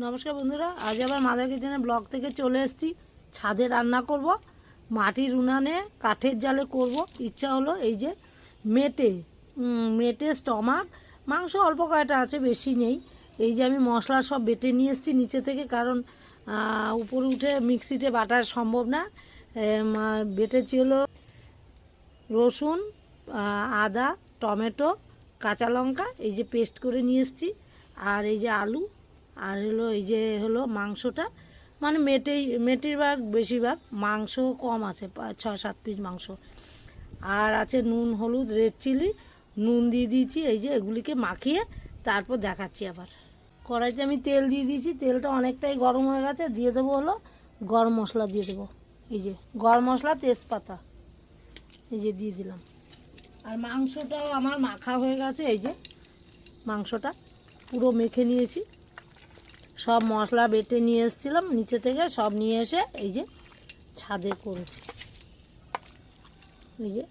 নমস্কার বন্ধুরা, আজ আবার মাদার কিচেনের ব্লগ থেকে চলে এসেছি। ছাদে রান্না করব, মাটির উনানে কাঠের জালে করব। ইচ্ছা হলো এই যে মেটে মেটে স্টমাক, মাংস অল্প কয়টা আছে, বেশি নেই। এই যে আমি মশলা সব বেটে নিয়ে এসেছি নিচে থেকে, কারণ উপরে উঠে মিক্সিতে বাটা সম্ভব না। বেটেছি হলো রসুন আদা, টমেটো, কাঁচা লঙ্কা, এই যে পেস্ট করে নিয়ে এসেছি। আর এই যে আলু আর হলো এই যে হলো মাংসটা মানে মেটেই মেটির ভাগ বেশিরভাগ মাংস কম আছে, পা- ছ সাত পিস মাংস। আর আছে নুন, হলুদ, রেড চিলি, নুন দিয়ে দিয়েছি, এই যে এগুলিকে মাখিয়ে তারপর দেখাচ্ছি আবার। কড়াইতে আমি তেল দিয়ে দিয়েছি, তেলটা অনেকটাই গরম হয়ে গেছে, দিয়ে দেবো হলো গরম মশলা দিয়ে দেবো। এই যে গরম মশলা, তেজপাতা, এই যে দিয়ে দিলাম। আর মাংসটাও আমার মাখা হয়ে গেছে, এই যে মাংসটা পুরো মেখে নিয়েছি। সব মশলা বেটে নিয়ে এসেছিলাম, নিচে থেকে সব নিয়ে এসে এই যে ছাদে করেছি। এই যে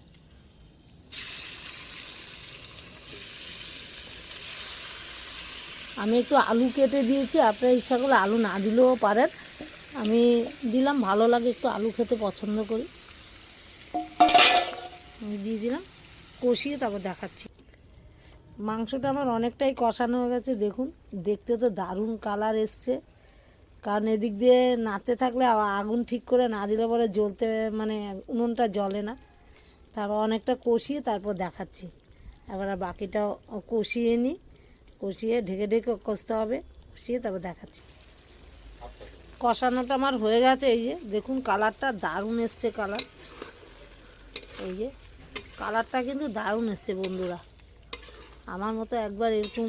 আমি একটু আলু কেটে দিয়েছি, আপনার ইচ্ছা করলে আলু না দিলেও পারেন। আমি দিলাম, ভালো লাগে একটু আলু খেতে পছন্দ করি। আমি দিয়ে দিলাম, কষিয়ে তারপর দেখাচ্ছি। মাংসটা আমার অনেকটাই কষানো হয়ে গেছে, দেখুন। দেখতে তো দারুণ কালার এসছে। কারণ এদিক দিয়ে নাড়তে থাকলে আগুন ঠিক করে না দিলে পরে জ্বলতে মানে উনুনটা জ্বলে না। তারপর অনেকটা কষিয়ে তারপর দেখাচ্ছি। এবার বাকিটাও কষিয়ে নিই কষিয়ে ঢেকে ঢেকে কষতে হবে। কষিয়ে তারপর দেখাচ্ছি। কষানোটা আমার হয়ে গেছে, এই যে। দেখুন কালারটা দারুণ এসছে কালার এই যে। কালারটা কিন্তু দারুণ এসছে বন্ধুরা। আমার মতো একবার এরকম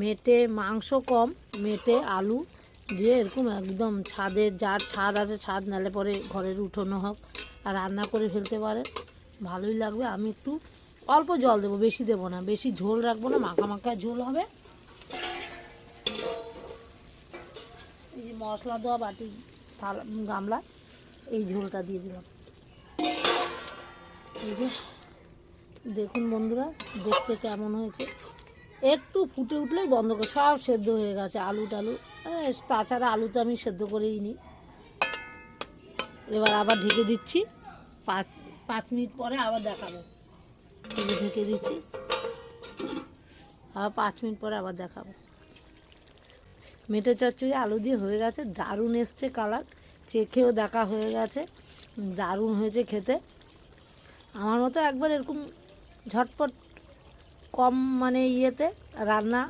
মেটে মাংস কম, মেটে আলু দিয়ে এরকম একদম ছাদে যার ছাদ আছে ছাদ নালে পরে ঘরের উঠোনো হোক আর রান্না করে ফেলতে পারে। ভালোই লাগবে। আমি একটু অল্প জল দেবো, বেশি দেবো না। বেশি ঝোল রাখব না, মাখা মাখা ঝোল হবে। এই যে মশলা দেওয়া বাটি, থালা, গামলা, এই ঝোলটা দিয়ে দিলাম। এই যে দেখুন বন্ধুরা, দেখতে কেমন হয়েছে। একটু ফুটে উঠলেই বন্ধ করে, সব সেদ্ধ হয়ে গেছে আলু টালু। তাছাড়া আলু তো আমি সেদ্ধ করেই নিই এবার আবার ঢেকে দিচ্ছি। পাঁচ পাঁচ মিনিট পরে আবার দেখাবো। ঢেকে দিচ্ছি। আবার পাঁচ মিনিট পরে আবার দেখাবো। মেটে চচ্চড়ি আলু দিয়ে হয়ে গেছে, দারুণ এসছে কালার। চেখেও দেখা হয়ে গেছে, দারুণ হয়েছে খেতে। আমার মতো একবার এরকম ঝটপট কম মানে ইয়েতে রান্না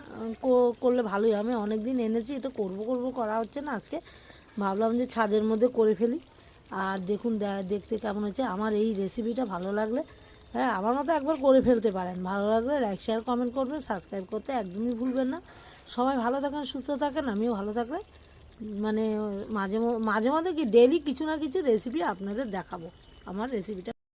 করলে ভালোই হবে। অনেক দিন এনেছি, এটা করব করব করা হচ্ছে না আজকে। ভাবলাম যে ছাদের মধ্যে করে ফেলি। আর দেখুন দেখতে কেমন হচ্ছে আমার এই রেসিপিটা ভালো লাগলে হ্যাঁ আমার মতো একবার করে ফেলতে পারেন। ভালো লাগলে লাইক শেয়ার কমেন্ট করবেন সাবস্ক্রাইব করতে একদমই ভুলবেন না। সবাই ভালো থাকেন, সুস্থ থাকেন, আমিও ভালো থাকলে মানে মাঝে মাঝে মধ্যে কি ডেলি কিছু না কিছু রেসিপি আপনাদের দেখাবো। আমার রেসিপিটা